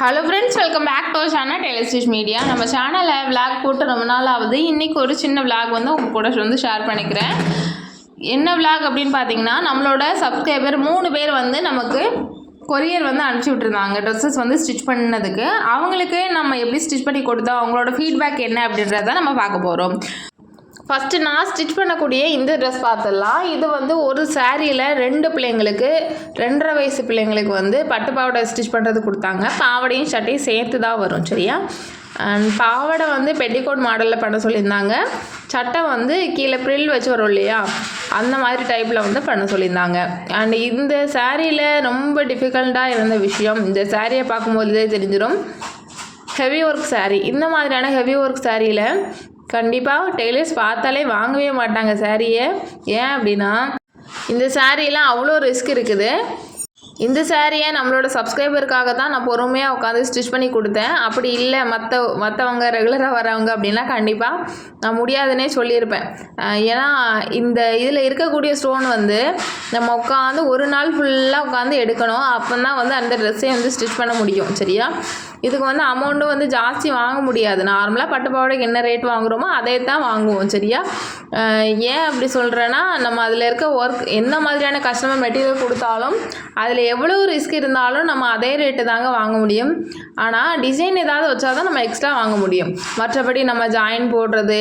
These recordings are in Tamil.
Hello friends welcome back to channel டெலிஸ்டிஷ் media நம்ம சேனலில் விளாக் போட்டு ரொம்ப நாள் ஆகுது இன்றைக்கி ஒரு சின்ன விளாக் வந்து உங்கள் கூட வந்து ஷேர் பண்ணிக்கிறேன். என்ன விளாக் அப்படின்னு பார்த்தீங்கன்னா நம்மளோட சப்ஸ்கிரைபர் மூணு பேர் வந்து நமக்கு கொரியர் வந்து அனுப்பிச்சி விட்ருந்தாங்க ட்ரெஸ்ஸஸ் வந்து ஸ்டிச் பண்ணதுக்கு. அவங்களுக்கு நம்ம எப்படி ஸ்டிச் பண்ணி கொடுத்தோம்? அவங்களோட ஃபீட்பேக் என்ன அப்படின்றத நம்ம பார்க்க போகிறோம் ஃபஸ்ட்டு நான் ஸ்டிச் பண்ணக்கூடிய இந்த ட்ரெஸ் பார்த்துடலாம். இது வந்து ஒரு சாரியில் ரெண்டு பிள்ளைங்களுக்கு ரெண்டரை வயசு பிள்ளைங்களுக்கு வந்து பட்டு பாவாடை ஸ்டிச் பண்ணுறது கொடுத்தாங்க. பாவாடையும் சட்டையும் சேர்த்து தான் வரும் சரியா? அண்ட் பாவாடை வந்து பெட்டிகோட் மாடலில் பண்ண சொல்லியிருந்தாங்க. சட்டை வந்து கீழே ப்ரில் வச்சு வரும் இல்லையா? அந்த மாதிரி டைப்பில் வந்து பண்ண சொல்லியிருந்தாங்க. அண்ட் இந்த சாரியில் ரொம்ப டிஃபிகல்ட்டாக இருந்த விஷயம் இந்த சாரியை பார்க்கும்போதே தெரிஞ்சிடும் ஹெவி ஒர்க் saree. இந்த மாதிரியான ஹெவி ஒர்க் சாரியில் கண்டிப்பாக டெய்லர்ஸ் பார்த்தாலே வாங்கவே மாட்டாங்க சாரியை. ஏன் அப்படின்னா இந்த சாரீலாம் அவ்வளோ ரிஸ்க் இருக்குது. இந்த சாரியை நம்மளோட சப்ஸ்கிரைபருக்காக தான் நான் பொறுமையாக உட்காந்து ஸ்டிச் பண்ணி கொடுத்தேன். அப்படி இல்லை மற்ற மற்றவங்க ரெகுலராக வரவங்க அப்படின்னா கண்டிப்பாக நான் முடியாதுன்னே சொல்லியிருப்பேன். ஏன்னா இந்த இதில் இருக்கக்கூடிய ஸ்டோன் வந்து நம்ம உட்காந்து ஒரு நாள் ஃபுல்லாக உட்காந்து எடுக்கணும். அப்போ தான் வந்து அந்த ட்ரெஸ்ஸை வந்து ஸ்டிச் பண்ண முடியும். சரியா? இதுக்கு வந்து அமௌண்ட்டும் வந்து ஜாஸ்தி வாங்க முடியாது. நார்மலாக பட்டு பாவாடைக்கு என்ன ரேட் வாங்குறோமோ அதே தான் வாங்குவோம் சரியா? ஏன் அப்படி சொல்கிறேன்னா நம்ம அதில் இருக்க ஒர்க் என்ன மாதிரியான கஸ்டமர் மெட்டீரியல் கொடுத்தாலும் அதில் எவ்வளோ ரிஸ்க் இருந்தாலும் நம்ம அதே ரேட்டு தாங்க வாங்க முடியும். ஆனால் டிசைன் ஏதாவது வச்சா தான் நம்ம எக்ஸ்ட்ரா வாங்க முடியும். மற்றபடி நம்ம ஜாயின் போடுறது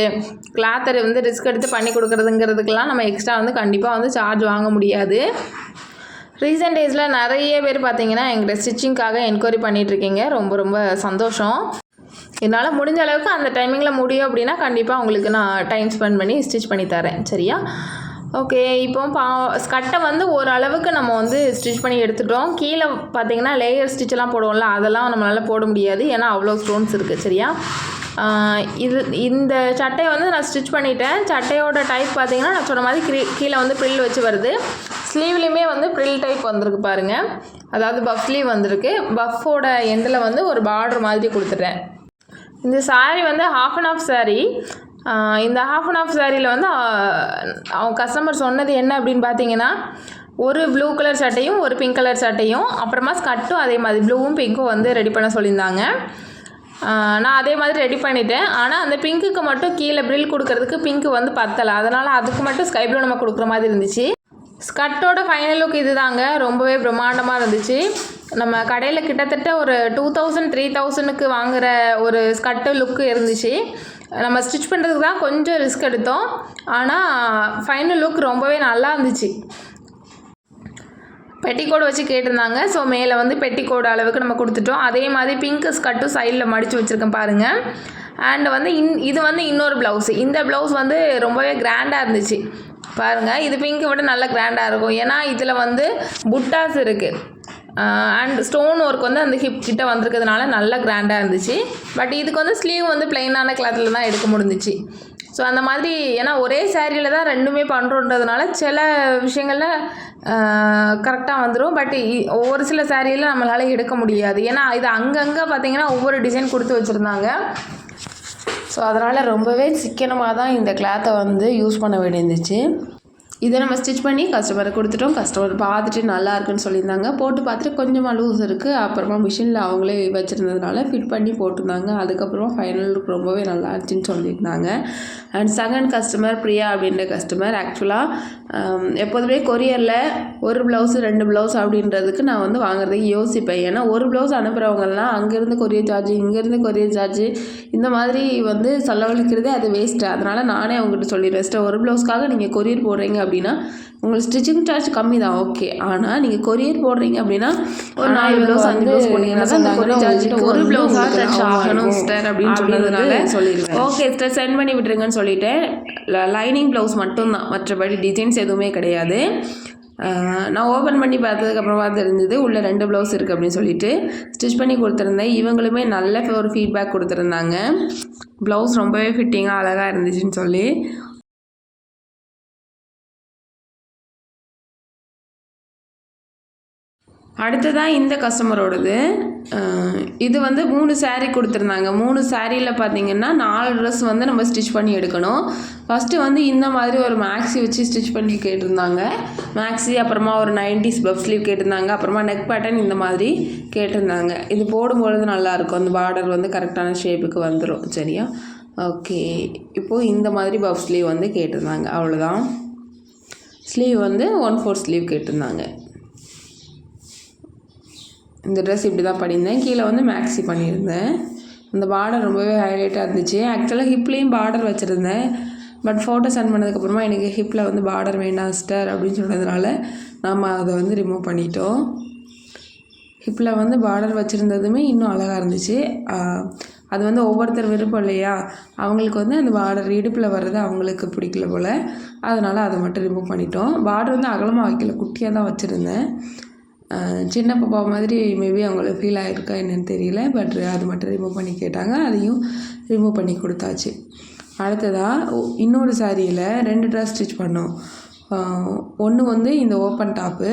கிளாத்தர் வந்து ரிஸ்க் எடுத்து பண்ணி கொடுக்குறதுங்கிறதுக்கெல்லாம் நம்ம எக்ஸ்ட்ரா வந்து கண்டிப்பாக வந்து சார்ஜ் வாங்க முடியாது. ரீசெண்ட் டேஸில் நிறைய பேர் பார்த்தீங்கன்னா எங்கிட்ட ஸ்டிச்சிங்க்காக என்கொயரி பண்ணிகிட்ருக்கீங்க ரொம்ப ரொம்ப சந்தோஷம். என்னால் முடிஞ்ச அளவுக்கு அந்த டைமிங்கில் முடியும் அப்படின்னா கண்டிப்பாக உங்களுக்கு நான் டைம் ஸ்பெண்ட் பண்ணி ஸ்டிச் பண்ணி தரேன். சரியா? ஓகே இப்போ பா ஸ்கட்டை வந்து ஓரளவுக்கு நம்ம வந்து ஸ்டிச் பண்ணி எடுத்துட்டோம். கீழே பார்த்தீங்கன்னா லேயர் ஸ்டிச்செல்லாம் போடுவோம்ல அதெல்லாம் நம்மளால் போட முடியாது. ஏன்னா அவ்வளோ ஸ்டோன்ஸ் இருக்குது சரியா? இது இந்த சட்டையை வந்து நான் ஸ்டிச் பண்ணிட்டேன். சட்டையோட டைப் பார்த்தீங்கன்னா நான் சொன்ன மாதிரி கீழே வந்து ப்ரில் வச்சு வருது. ஸ்லீவ்லேயுமே வந்து ப்ரில் டைப் வந்திருக்கு பாருங்கள் அதாவது பஃப் ஸ்லீவ் வந்திருக்கு. பஃப்போட எண்டில் வந்து ஒரு பார்டர் மாதிரி கொடுத்துட்டேன். இந்த சாரீ வந்து ஹாஃப் அண்ட் ஆஃப் சாரீ இந்த ஹாஃப் அண்ட் ஆஃப் சாரியில் வந்து அவங்க கஸ்டமர் சொன்னது என்ன அப்படின்னு பார்த்தீங்கன்னா ஒரு ப்ளூ கலர் சட்டையும் ஒரு பிங்க் கலர் சட்டையும் அப்புறமா ஸ்கர்ட்டும் அதே மாதிரி ப்ளூவும் பிங்க்கும் வந்து ரெடி பண்ண சொல்லியிருந்தாங்க. நான் அதே மாதிரி ரெடி பண்ணிட்டேன். ஆனால் அந்த பிங்க்குக்கு மட்டும் கீழே ப்ரில் கொடுக்கறதுக்கு பிங்க்கு வந்து பத்தலை. அதனால் அதுக்கு மட்டும் ஸ்கை ப்ளூ நம்ம கொடுக்குற மாதிரி இருந்துச்சு. ஸ்கர்ட்டோட ஃபைனல் லுக் இதுதாங்க. ரொம்பவே பிரம்மாண்டமாக இருந்துச்சு. நம்ம கடையில் கிட்டத்தட்ட ஒரு டூ தௌசண்ட் த்ரீ தௌசண்ட்க்கு வாங்குற ஒரு ஸ்கர்ட்டு லுக்கு இருந்துச்சு. நம்ம ஸ்டிச் பண்ணுறதுக்கு தான் கொஞ்சம் ரிஸ்க் எடுத்தோம். ஆனால் ஃபைனல் லுக் ரொம்பவே நல்லா இருந்துச்சு. பெட்டிக்கோடு வச்சு கேட்டிருந்தாங்க. ஸோ மேலே வந்து பெட்டிக்கோடு அளவுக்கு நம்ம கொடுத்துட்டோம். அதே மாதிரி பிங்க் ஸ்கர்ட்டும் சைடில் மடித்து வச்சுருக்கேன் பாருங்கள் அண்ட் வந்து இன் இது வந்து இன்னொரு ப்ளவுஸ் இந்த ப்ளவுஸ் வந்து ரொம்பவே கிராண்டாக இருந்துச்சு. பாருங்கள் இது பிங்க்கை விட நல்லா கிராண்டாக இருக்கும். ஏன்னா இதில் வந்து புட்டாஸ் இருக்குது அண்ட் ஸ்டோன் ஒர்க் வந்து அந்த ஹிப் கிட்ட வந்திருக்கிறதுனால நல்லா கிராண்டாக இருந்துச்சு. பட் இதுக்கு வந்து ஸ்லீவ் வந்து பிளெயினான கிளாத்தில் தான் எடுக்க முடிஞ்சிச்சு. ஸோ அந்த மாதிரி ஏன்னா ஒரே சேரீயில் தான் ரெண்டுமே பண்ணுறோன்றதுனால சில விஷயங்களில் கரெக்டாக வந்துடும் பட் ஒவ்வொரு சில சேரீயில் நம்மளால் எடுக்க முடியாது. ஏன்னா இது அங்கங்கே பார்த்தீங்கன்னா ஒவ்வொரு டிசைன் கொடுத்து வச்சுருந்தாங்க. ஸோ அதனால் ரொம்பவே சிக்கனமாக தான் இந்த கிளாத்தை வந்து யூஸ் பண்ண வேண்டியிருந்துச்சு. இதை நம்ம ஸ்டிச் பண்ணி கஸ்டமருக்கு கொடுத்துட்டோம். கஸ்டமர் பார்த்துட்டு நல்லா இருக்குன்னு சொல்லியிருந்தாங்க. போட்டு பார்த்துட்டு கொஞ்சமாக லூஸ் இருக்குது அப்புறமா மிஷினில் அவங்களே வச்சுருந்ததுனால ஃபிட் பண்ணி போட்டிருந்தாங்க. அதுக்கப்புறமா ஃபைனல் லுக் ரொம்பவே நல்லா இருந்துச்சுன்னு சொல்லியிருந்தாங்க. அண்ட் செகண்ட் கஸ்டமர் பிரியா அப்படின்ற கஸ்டமர் ஆக்சுவலாக எப்போதுமே கொரியரில் ஒரு ப்ளவுஸ் ரெண்டு ப்ளவுஸ் அப்படின்றதுக்கு நான் வந்து வாங்குறதுக்கு யோசிப்பேன். ஏன்னா ஒரு ப்ளவுஸ் அனுப்புகிறவங்கலாம் அங்கேருந்து கொரியர் சார்ஜ் இங்கேருந்து கொரியர் சார்ஜ் இந்த மாதிரி வந்து செலவழிக்கிறதே அது வேஸ்ட்டு அதனால் நானே அவங்ககிட்ட சொல்லிடுறேன் ஒரு ப்ளவுஸ்க்காக நீங்கள் கொரியர் போடுறீங்க அப்படின்னா உங்களுக்கு ஸ்டிச்சிங் சார்ஜ் கம்மி தான் ஓகே ஆனால் நீங்கள் கொரியர் போடுறீங்க அப்படின்னா ஒரு நாலு ப்ளவுஸ் அஞ்சு ப்ளவுஸ் போனீங்கன்னா அந்த கொரியர் சார்ஜ் ஒரு ப்ளவுஸாக டச் ஆகணும் சிஸ்டர் அப்படின்னு சொன்னதுனால. சொல்லிடுவேன். ஓகே சிஸ்டர் சென்ட் பண்ணி விட்டுருங்கன்னு சொல்லிட்டேன் லைனிங் ப்ளவுஸ் மட்டும்தான். மற்றபடி டிசைன்ஸ் எதுவுமே கிடையாது. நான் ஓப்பன் பண்ணி பார்த்ததுக்கப்புறமா தெரிஞ்சது உள்ளே ரெண்டு ப்ளவுஸ் இருக்குது அப்படின்னு சொல்லிட்டு ஸ்டிச் பண்ணி கொடுத்துருந்தேன். இவங்களுமே நல்ல ஒரு ஃபீட்பேக் கொடுத்துருந்தாங்க. ப்ளவுஸ் ரொம்பவே ஃபிட்டிங்காக அழகாக இருந்துச்சுன்னு சொல்லி. அடுத்ததாக இந்த கஸ்டமரோடது இது வந்து மூணு சேரீ கொடுத்துருந்தாங்க. மூணு சாரியில் பார்த்தீங்கன்னா நாலு ட்ரெஸ் வந்து நம்ம ஸ்டிச் பண்ணி எடுக்கணும். ஃபஸ்ட்டு வந்து இந்த மாதிரி ஒரு மேக்ஸி வச்சு ஸ்டிச் பண்ணி கேட்டிருந்தாங்க. மேக்ஸி அப்புறமா ஒரு நைன்டிஸ் பஃப் ஸ்லீவ் கேட்டிருந்தாங்க. அப்புறமா நெக் பேட்டர்ன் இந்த மாதிரி கேட்டிருந்தாங்க. இது போடும்பொழுது நல்லாயிருக்கும் அந்த பார்டர் வந்து கரெக்டான ஷேப்புக்கு வந்துடும் சரியா? ஓகே இப்போது இந்த மாதிரி பஃப் ஸ்லீவ் வந்து கேட்டிருந்தாங்க. அவ்வளோதான் ஸ்லீவ் வந்து ஒன் ஃபோர் ஸ்லீவ் கேட்டிருந்தாங்க. இந்த ட்ரெஸ் இப்படி தான் பண்ணியிருந்தேன். கீழே வந்து மேக்ஸி பண்ணியிருந்தேன். அந்த பார்டர் ரொம்பவே ஹைலைட்டாக இருந்துச்சு. ஆக்சுவலாக ஹிப்லேயும் பார்டர் வச்சுருந்தேன். பட் ஃபோட்டோ சென்ட் பண்ணதுக்கப்புறமா எனக்கு ஹிப்பில் வந்து பார்டர் வேண்டாம் சிஸ்டர் அப்படின்னு சொன்னதுனால நாம் அதை வந்து ரிமூவ் பண்ணிட்டோம். ஹிப்பில் வந்து பார்டர் வச்சுருந்ததுமே இன்னும் அழகாக இருந்துச்சு. அது வந்து ஒவ்வொருத்தர் விருப்பம் இல்லையா? அவங்களுக்கு வந்து அந்த பார்டர் இடுப்பில் வர்றது அவங்களுக்கு பிடிக்கல போல். அதனால் அதை மட்டும் ரிமூவ் பண்ணிட்டோம். பார்டர் வந்து அகலமாக வைக்கல. குட்டியாக தான் வச்சுருந்தேன். சின்ன பாப்பா மாதிரி மேபி அவங்களுக்கு ஃபீல் ஆகிருக்கா என்னன்னு தெரியல பட் அது மட்டும் ரிமூவ் பண்ணி கேட்டாங்க. அதையும் ரிமூவ் பண்ணி கொடுத்தாச்சு. அடுத்ததாக இன்னொரு சாரியில் ரெண்டு ட்ரெஸ் ஸ்டிச் பண்ணோம். ஒன்று வந்து இந்த ஓப்பன் டாப்பு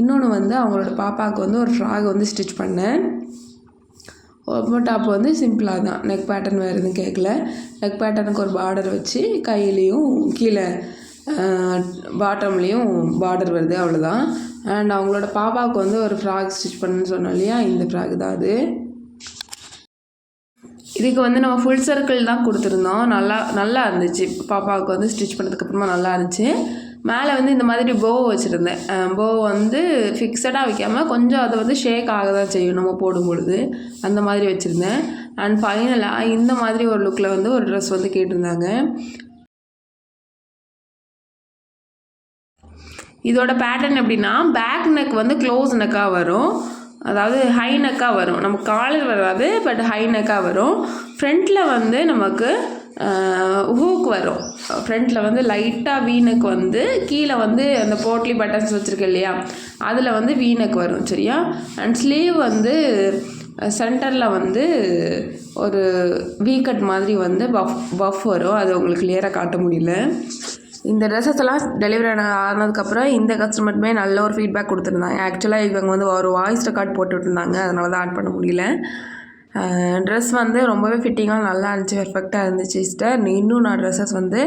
இன்னொன்று வந்து அவங்களோட பாப்பாவுக்கு வந்து ஒரு ஃப்ராக் வந்து ஸ்டிச் பண்ணேன். ஓப்பன் டாப் வந்து சிம்பிளாக தான் நெக் பேட்டர்ன் வேறு எதுவும் கேட்கல நெக் பேட்டர்னுக்கு ஒரு பார்டர் வச்சு கையிலையும் கீழே பாட்டம்லேயும் பார்டர் வருது அவ்வளோதான் அண்ட் அவங்களோட பாப்பாவுக்கு வந்து ஒரு ஃப்ராக் ஸ்டிச் பண்ணுன்னு சொன்னோம் இல்லையா? இந்த ஃப்ராக் தான் அது. இதுக்கு வந்து நம்ம ஃபுல் சர்க்கிள் தான் கொடுத்துருந்தோம். நல்லா நல்லா இருந்துச்சு. பாப்பாவுக்கு வந்து ஸ்டிச் பண்ணதுக்கப்புறமா நல்லா இருந்துச்சு. மேலே வந்து இந்த மாதிரி போ வச்சுருந்தேன். போ வந்து ஃபிக்ஸடாக வைக்காமல் கொஞ்சம் அதை வந்து ஷேக் ஆக தான் செய்யும் நம்ம போடும் பொழுது அந்த மாதிரி வச்சுருந்தேன். அண்ட் ஃபைனலாக இந்த மாதிரி ஒரு லுக்கில் வந்து ஒரு ட்ரெஸ் வந்து கேட்டிருந்தாங்க. இதோட பேட்டர்ன் எப்படின்னா பேக் நெக் வந்து க்ளோஸ் நெக்காக வரும். அதாவது ஹை நெக்காக வரும். நமக்கு காலர் வராது பட் ஹை நெக்காக வரும். ஃப்ரண்ட்டில் வந்து நமக்கு ஹூக் வரும். ஃப்ரண்ட்டில் வந்து லைட்டாக வீனக் வந்து கீழே வந்து அந்த போட்லி பட்டன்ஸ் வச்சுருக்கு இல்லையா? அதில் வந்து வீனக் வரும் சரியா? அண்ட் ஸ்லீவ் வந்து சென்டரில் வந்து ஒரு வீக்கட் மாதிரி வந்து பஃப் பஃப் வரும். அது உங்களுக்கு கிளியராக காட்ட முடியல. இந்த ட்ரெஸ்ஸஸ் எல்லாம் டெலிவரி ஆனதுக்கப்புறம் இந்த கஸ்டமருமே நல்ல ஒரு ஃபீட்பேக் கொடுத்துருந்தாங்க. ஆக்சுவலாக இவங்க வந்து ஒரு வாய்ஸ் ரெக்கார்ட் போட்டுட்ருந்தாங்க அதனால தான் ஆட் பண்ண முடியல. ட்ரெஸ் வந்து ரொம்பவே ஃபிட்டிங்காக நல்லா இருந்துச்சு. பெர்ஃபெக்டாக இருந்துச்சு சிஸ்டர் இன்னும் நான் ட்ரெஸ்ஸஸ் வந்து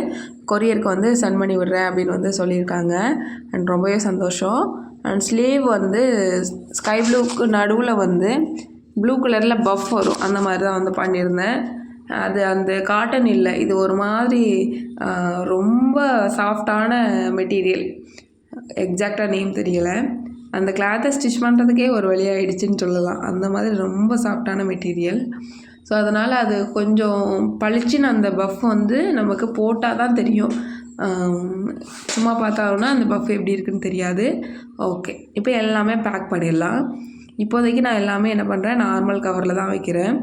கொரியருக்கு வந்து சென்ட் பண்ணி விடுறேன் அப்படின்னு வந்து சொல்லியிருக்காங்க. அண்ட் ரொம்பவே சந்தோஷம். அண்ட் ஸ்லீவ் வந்து ஸ்கை ப்ளூக்கு நடுவில் வந்து ப்ளூ கலரில் பஃப் வரும். அந்த மாதிரி தான் வந்து பண்ணியிருந்தேன். அது அந்த காட்டன் இல்லை. இது ஒரு மாதிரி ரொம்ப சாஃப்டான மெட்டீரியல் எக்ஸாக்டாக நேம் தெரியலை. அந்த கிளாத்தை ஸ்டிச் பண்ணுறதுக்கே ஒரு வழியாகிடுச்சின்னு சொல்லலாம். அந்த மாதிரி ரொம்ப சாஃப்டான மெட்டீரியல் ஸோ அதனால் அது கொஞ்சம் பளிச்சுன்னு அந்த பஃப் வந்து நமக்கு போட்டால் தான் தெரியும். சும்மா பார்த்தாங்கன்னா அந்த பஃப் எப்படி இருக்குன்னு தெரியாது. ஓகே இப்போ எல்லாமே பேக் பண்ணிடலாம். இப்போதைக்கு நான் எல்லாமே என்ன பண்ணுறேன் நார்மல் கவரில் தான் வைக்கிறேன்.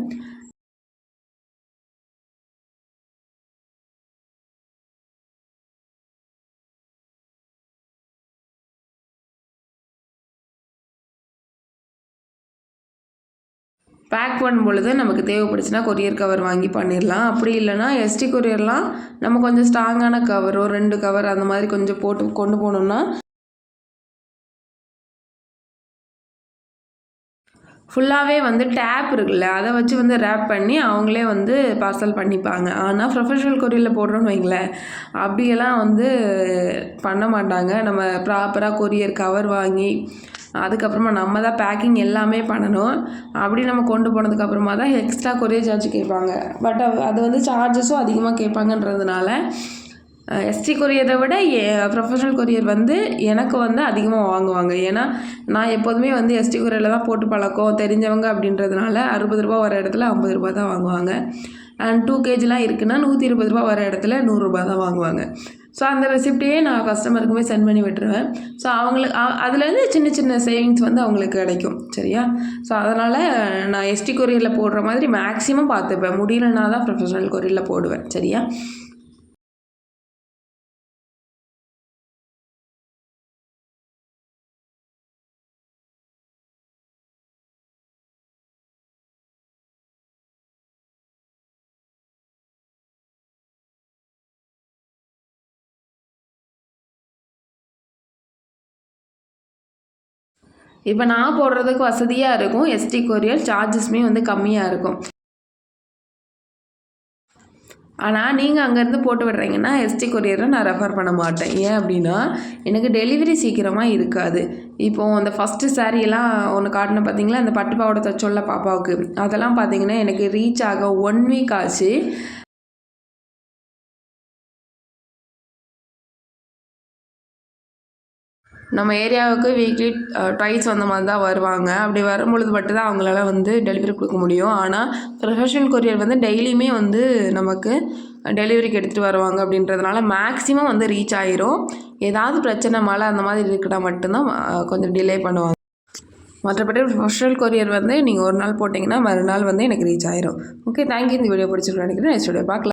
பேக் பண்ணும் பொழுது நமக்கு தேவைப்படுச்சுன்னா கொரியர் கவர் வாங்கி பண்ணிடலாம் அப்படி இல்லைன்னா எஸ்டி கொரியர்லாம் நம்ம கொஞ்சம் ஸ்ட்ராங்கான கவரோ ரெண்டு கவர் அந்த மாதிரி கொஞ்சம் போட்டு கொண்டு போனோம்னா ஃபுல்லாகவே வந்து டேப் இருக்குல்ல அதை வச்சு வந்து ரேப் பண்ணி அவங்களே வந்து பார்சல் பண்ணிப்பாங்க. ஆனால் ப்ரொஃபஷனல் கொரியரில் போடுறோன்னு வைங்களேன் அப்படியெல்லாம் வந்து பண்ண மாட்டாங்க. நம்ம ப்ராப்பராக கொரியர் கவர் வாங்கி அதுக்கப்புறமா நம்ம தான் பேக்கிங் எல்லாமே பண்ணணும். அப்படி நம்ம கொண்டு போனதுக்கப்புறமா தான் எக்ஸ்ட்ரா கொரியர் சார்ஜ் கேட்பாங்க. பட் அது வந்து சார்ஜஸும் அதிகமாக கேட்பாங்கன்றதுனால எஸ்டி கொரியரை விட ப்ரொஃபஷனல் கொரியர் வந்து எனக்கு வந்து அதிகமாக வாங்குவாங்க. ஏன்னா நான் எப்போதுமே வந்து எஸ்டி கொரியரில் தான் போட்டு பழக்கம். தெரிஞ்சவங்க அப்படின்றதுனால அறுபது ரூபா வர இடத்துல ஐம்பது ரூபா தான் வாங்குவாங்க. அண்ட் டூ கேஜிலாம் இருக்குன்னா நூற்றி இருபது ரூபா வர இடத்துல நூறுரூபா தான் வாங்குவாங்க. ஸோ அந்த ரெசிப்டியே நான் கஸ்டமருக்குமே சென்ட் பண்ணி விட்டுருவேன். ஸோ அவங்களுக்கு அதுலேருந்து சின்ன சின்ன சேவிங்ஸ் வந்து அவங்களுக்கு கிடைக்கும். சரியா? ஸோ அதனால் நான் எஸ்டி கொரியரில் போடுற மாதிரி மேக்ஸிமம் பார்த்துப்பேன். முடியலனா தான் ப்ரொஃபஷனல் கொரியரில் போடுவேன். சரியா? இப்போ நான் போடுறதுக்கு வசதியாக இருக்கும். எஸ்டி கொரியர் சார்ஜஸ்மே வந்து கம்மியாக இருக்கும். ஆனால் நீங்கள் அங்கேருந்து போட்டு விடுறீங்கன்னா எஸ்டி கொரியரை நான் ரெஃபர் பண்ண மாட்டேன். ஏன் அப்படின்னா எனக்கு டெலிவரி சீக்கிரமாக இருக்காது. இப்போது அந்த ஃபஸ்ட்டு சாரியெல்லாம் ஒன்று காட்டின பார்த்தீங்களா அந்த பட்டு பாவோட தச்சொல்ல பாப்பாவுக்கு. அதெல்லாம் பார்த்தீங்கன்னா எனக்கு ரீச் ஆக ஒன் வீக் ஆச்சு. நம்ம ஏரியாவுக்கு வீக்லி ட்வைஸ் அந்த மாதிரி தான் வருவாங்க. அப்படி வரும்பொழுது மட்டும் தான் அவங்களால வந்து டெலிவரி கொடுக்க முடியும். ஆனால் ப்ரொஃபஷனல் கொரியர் வந்து டெய்லியுமே வந்து நமக்கு டெலிவரிக்கு எடுத்துகிட்டு வருவாங்க அப்படின்றதுனால மேக்ஸிமம் வந்து ரீச் ஆயிரும். ஏதாவது பிரச்சனை மழை அந்த மாதிரி இருக்குன்னா மட்டும்தான் கொஞ்சம் டிலே பண்ணுவாங்க. மற்றபடி ப்ரொஃபஷனல் கொரியர் வந்து நீங்கள் ஒரு நாள் போட்டிங்கன்னா மறுநாள் வந்து எனக்கு ரீச் ஆயிரும். ஓகே தேங்க்யூ இந்த வீடியோ பிடிச்சிருக்கேன் நினைக்கிறேன். நெக்ஸ்ட் வீடியோ பார்க்கலாம்.